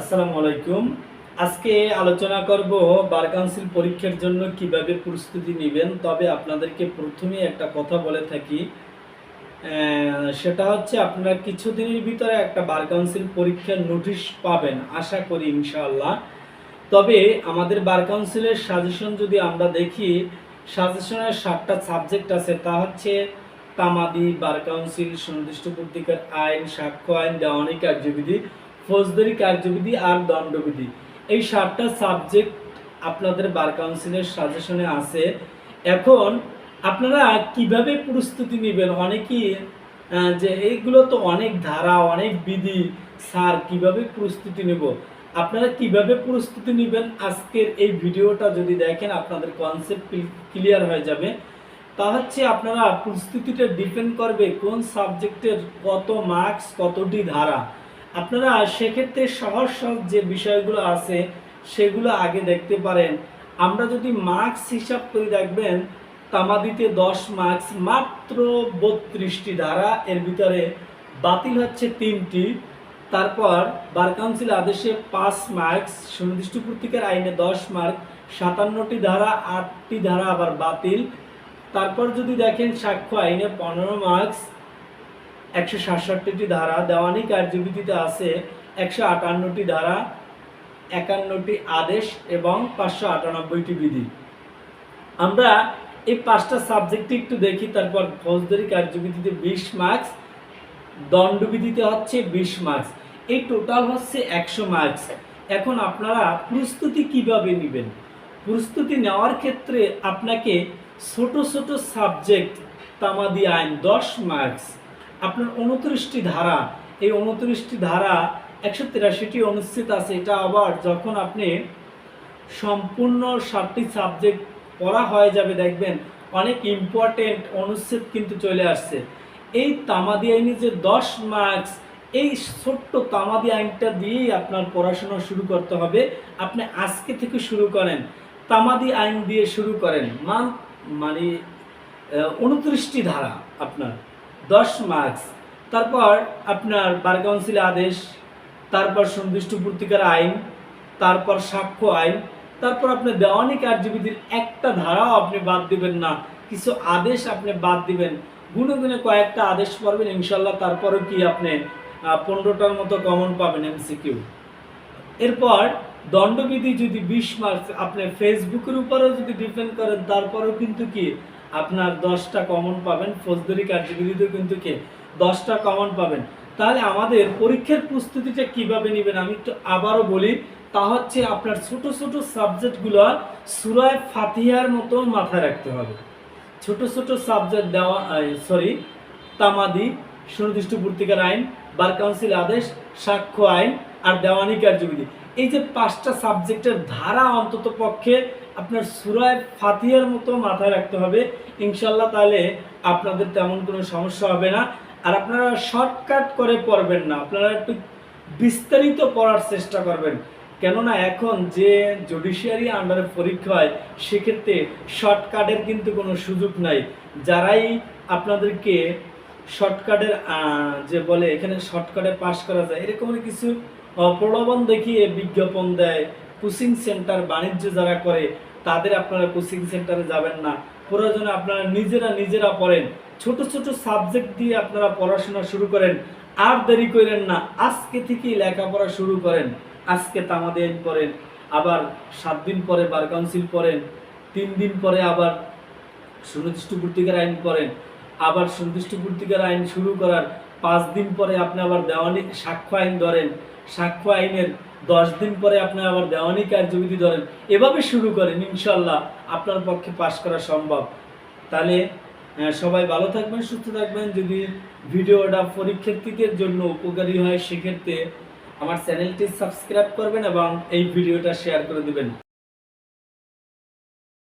আসসালামু আলাইকুম। আজকে আলোচনা করব বার কাউন্সিল পরীক্ষার জন্য কীভাবে প্রস্তুতি নেবেন, তবে আপনাদেরকে প্রথমেই একটা কথা বলে থাকি। সেটা হচ্ছে আপনারা কিছুদিনের ভিতরে একটা বার কাউন্সিল পরীক্ষার নোটিশ পাবেন, আশা করি ইনশাআল্লাহ। তবে আমাদের বার কাউন্সিলের সাজেশন যদি আমরা দেখি, সাজেশনের সাতটা সাবজেক্ট আছে, তা হচ্ছে তামাদি, বার কাউন্সিল, সুনির্দিষ্ট পত্রিকার আইন, সাক্ষ্য আইন দেওয়ানি কার্যবিধি ফৌজদারি কার্যবিধি আর দণ্ডবিধি। এই সাতটা সাবজেক্ট আপনাদের বার কাউন্সিলের সাজেশনে আছে। এখন আপনারা কীভাবে প্রস্তুতি নেবেন? অনেকেই যে এইগুলো তো অনেক ধারা, অনেক বিধি। স্যার, কীভাবে প্রস্তুতি নেব? আপনারা কীভাবে প্রস্তুতি নেবেন? আজকের এই ভিডিওটা যদি দেখেন, আপনাদের কনসেপ্ট ক্লিয়ার হয়ে যাবে। তা হচ্ছে আপনারা প্রস্তুতিটা ডিপেন্ড করবে কোন সাবজেক্টের কত মার্কস কতটি ধারা। আপনারা সেক্ষেত্রে সহজ সহজ যে বিষয়গুলো আছে, সেগুলো আগে দেখতে পারেন। আমরা যদি মার্কস হিসাব করে দেখবেন, তামাদিতে দশ মার্কস মাত্র বত্রিশটি ধারা, এর ভিতরে বাতিল হচ্ছে তিনটি। তারপর বার কাউন্সিল আদেশে পাঁচ মার্কস সুনির্দিষ্ট পত্রিকার আইনে দশ মার্ক সাতান্নটি ধারা, আটটি ধারা আবার বাতিল। তারপর যদি দেখেন সাক্ষ্য আইনে পনেরো মার্কস একশো সাতষট্টিটি ধারা, দেওয়ানি কার্যবিধিতে আছে একশো আটান্নটি ধারা, একান্নটি আদেশ এবং পাঁচশো আটানব্বইটি বিধি। আমরা এই পাঁচটা সাবজেক্টে একটু দেখি, তারপর ফৌজদারি কার্যবিধিতে বিশ মার্কস, দণ্ডবিধিতে হচ্ছে বিশ মার্কস। এই টোটাল হচ্ছে একশো মার্কস। এখন আপনারা প্রস্তুতি কীভাবে নেবেন? প্রস্তুতি নেওয়ার ক্ষেত্রে আপনাকে ছোট ছোট সাবজেক্ট, তামাদি আইন, দশ মার্কস আপনার উনত্রিশটি ধারা, এই উনত্রিশটি ধারা একশো তিরাশিটি অনুচ্ছেদ আছে। এটা আবার যখন আপনি সম্পূর্ণ সাতটি সাবজেক্ট পড়া হয়ে যাবে, দেখবেন অনেক ইম্পর্টেন্ট অনুচ্ছেদ কিন্তু চলে আসছে। এই তামাদি আইনে যে দশ মার্কস এই ছোট্ট তামাদি আইনটা দিয়েই আপনার পড়াশোনা শুরু করতে হবে। আপনি আজকে থেকে শুরু করেন, তামাদি আইন দিয়ে শুরু করেন। মান মানে উনত্রিশটি ধারা আপনার। দশ মার্কস তারপর আপনার বার কাউন্সিল আদেশ, তারপর সন্তুষ্ট পত্রিকার আইন, তারপর সাক্ষ্য আইন, তারপর আপনি দেওয়ানি কার্যবিধির একটা ধারাও আপনি বাদ দিবেন না। কিছু আদেশ আপনি বাদ দিবেন। গুনে গুনে কয়েকটা আদেশ পড়বেন ইনশাল্লাহ তারপরেও কি আপনি পনেরোটার মতো কমন পাবেন এমসিকিউ এরপর দণ্ডবিধি যদি বিশ মার্কস আপনি ফেসবুকের উপরেও যদি ডিপেন্ড করেন, তারপরেও কিন্তু কি আপনার দশটা কমন পাবেন। ফৌজদারি কার্যবিধিতেও কিন্তু কি দশটা কমন পাবেন। তাহলে আমাদের পরীক্ষার প্রস্তুতিটা কীভাবে নেবেন আমি একটু আবারও বলি, তা হচ্ছে আপনার ছোট ছোট সাবজেক্টগুলো সুরায় ফাতিহার মতো মাথায় রাখতে হবে। ছোট ছোট সাবজেক্ট দেওয়া সরি তামাদি, সুনির্দিষ্ট পত্রিকার আইন, বার কাউন্সিল আদেশ, সাক্ষ্য আইন আর দেওয়ানি কার্যবিধি। এই যে পাঁচটা সাবজেক্টের ধারা অন্তত পক্ষে আপনার সুরায় ফাতিহার মতো মাথায় রাখতে হবে। ইনশাল্লাহ তাহলে আপনাদের তেমন কোনো সমস্যা হবে না। আর আপনারা শর্টকাট করে পড়বেন না। আপনারা একটু বিস্তারিত পড়ার চেষ্টা করবেন। কেননা এখন যে জুডিশিয়ারি আন্ডারে পরীক্ষা হয়, সেক্ষেত্রে শর্টকাটের কিন্তু কোনো সুযোগ নাই। যারাই আপনাদেরকে শর্টকাটের যে বলে এখানে শর্টকাটে পাশ করা যায় এরকমের কিছু প্রলোভন দেখিয়ে বিজ্ঞাপন দেয় কোচিং সেন্টার বাণিজ্য যারা করে, তাদের আপনারা কোচিং সেন্টারে যাবেন না। প্রয়োজনে আপনারা নিজেরা নিজেরা পড়েন। ছোট ছোট সাবজেক্ট দিয়ে আপনারা পড়াশোনা শুরু করেন। আর দেরি করেন না, আজকে থেকেই লেখাপড়া শুরু করেন। আজকে তামাদি আইন পড়েন, আবার সাত দিন পরে বার কাউন্সিল পড়েন, তিন দিন পরে আবার সুনির্দিষ্ট পত্রিকার আইন পড়েন, আবার সুনির্দিষ্ট পত্রিকার আইন শুরু করার পাঁচ দিন পরে আপনি আবার দেওয়ানি সাক্ষ্য আইন ধরেন। সাক্ষ্য আইনের দশ দিন পরে আপনি আবার দেওয়ানি কার্যবিধি ধরেন, এভাবে শুরু করেন, ইনশাল্লাহ আপনার পক্ষে পাশ করা সম্ভব। তাহলে সবাই ভালো থাকবেন, সুস্থ থাকবেন। যদি ভিডিওটা পরীক্ষার্থীদের জন্য উপকারী হয়, সেক্ষেত্রে আমার চ্যানেলটি সাবস্ক্রাইব করবেন এবং এই ভিডিওটা শেয়ার করে দিবেন।